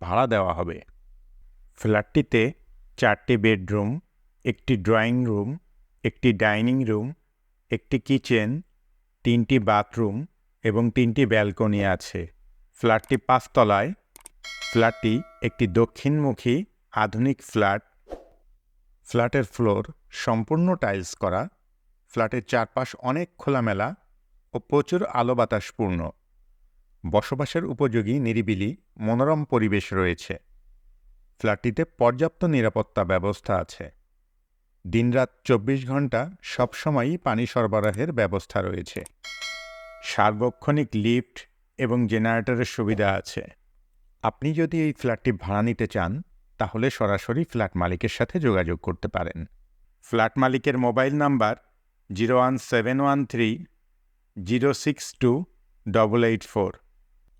ভাড়া দেওয়া হবে। ফ্ল্যাটটিতে চারটি বেডরুম, একটি ড্রয়িং রুম, একটি ডাইনিং রুম, একটি কিচেন, তিনটি বাথরুম এবং তিনটি ব্যালকনি আছে। ফ্ল্যাটটি পাঁচতলায়। ফ্ল্যাটটি একটি দক্ষিণমুখী আধুনিক ফ্ল্যাট। ফ্ল্যাটের ফ্লোর সম্পূর্ণ টাইলস করা। ফ্ল্যাটের চারপাশ অনেক খোলামেলা ও প্রচুর আলো বাতাসপূর্ণ। বসবাসের উপযোগী নিরিবিলি, মনোরম পরিবেশ রয়েছে। ফ্ল্যাটটিতে পর্যাপ্ত নিরাপত্তা ব্যবস্থা আছে। দিনরাত চব্বিশ ঘণ্টা সবসময়ই পানি সরবরাহের ব্যবস্থা রয়েছে। সার্বক্ষণিক লিফট এবং জেনারেটরের সুবিধা আছে। আপনি যদি এই ফ্ল্যাটটি ভাড়া নিতে চান, তাহলে সরাসরি ফ্ল্যাট মালিকের সাথে যোগাযোগ করতে পারেন। ফ্ল্যাট মালিকের mobile number zero one seven one three zero six two double eight four.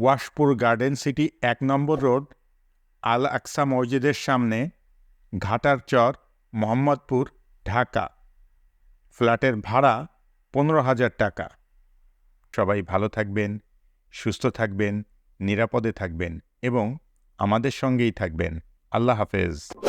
Washpur garden city এক নম্বর রোড, আল আকসা মসজিদের সামনে, ঘাটার চর, মোহাম্মদপুর, ঢাকা। ফ্ল্যাটের ভাড়া পনেরো হাজার টাকা। সবাই ভালো থাকবেন, সুস্থ থাকবেন, নিরাপদে থাকবেন এবং আমাদের সঙ্গেই থাকবেন। আল্লাহ হাফেজ।